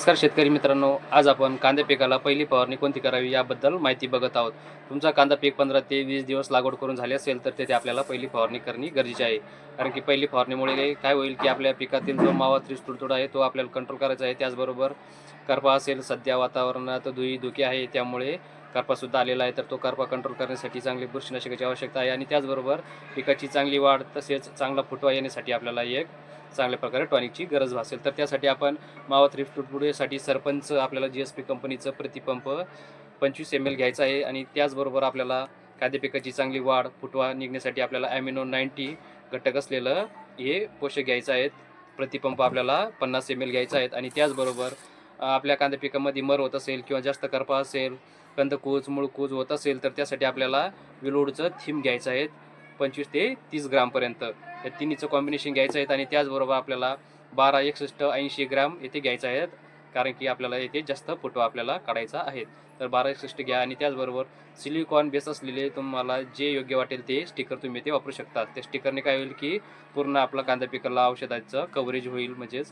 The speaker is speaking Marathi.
नमस्कार शेतकरी मित्रांनो आज आपण कांदा पिकाला पहिली फवारणी कोणती करावी याबद्दल माहिती बघत आहोत. तुमचा कांदा पीक पंधरा ते वीस दिवस लागवड करून झाले असेल तर तेथे आपल्याला पहिली फवारणी करणे गरजेचे आहे. कारण की पहिली फवारणीमुळे काय होईल की आपल्या पिकातील जो मावा त्रिस तुडतुडा आहे तो आपल्याला कंट्रोल करायचा आहे. त्याचबरोबर करपा असेल सध्या वातावरणात धुई धुके आहे त्यामुळे करपासुद्धा आलेला आहे तर तो करपा कंट्रोल करण्यासाठी चांगली बुरशीनाशकाची आवश्यकता आहे आणि त्याचबरोबर पिकाची चांगली वाढ तसेच चांगला फुटवा येण्यासाठी आपल्याला एक चांगल्या प्रकारे टॉनिकची गरज भासेल. तर त्यासाठी आपण मावा थ्रिफ्ट तुटपुडेसाठी सरपंच आपल्याला जी एस पी कंपनीचं प्रतिपंप पंचवीस एम एल घ्यायचं आहे आणि त्याचबरोबर आपल्याला कांदे पिकाची चांगली वाढ फुटवा निघण्यासाठी आपल्याला ॲमिनो नाईन्टी घटक असलेलं हे पोषक घ्यायचं आहेत. प्रतिपंप आपल्याला पन्नास एम एल घ्यायचा आहेत आणि त्याचबरोबर आपल्या कांदा पिकामध्ये मर होत असेल किंवा जास्त करपा असेल कंदकूज मुळकूज होत असेल तर त्यासाठी आपल्याला विलोडचं थीम घ्यायचं आहे पंचवीस ते तीस ग्रामपर्यंत या तिन्हीचं कॉम्बिनेशन घ्यायचं आहे आणि त्याचबरोबर आपल्याला बारा एकसष्ट ऐंशी ग्राम येथे घ्यायचं आहेत कारण की आपल्याला येथे जास्त फोटो आपल्याला काढायचा आहे. तर बारा एकसष्ट घ्या आणि त्याचबरोबर सिलिकॉन बेस असलेले तुम्हाला जे योग्य वाटेल ते स्टिकर तुम्ही ते वापरू शकता. त्या स्टिकरने काय होईल की पूर्ण आपला कांदा पिकाला औषधाचं कव्हरेज होईल म्हणजेच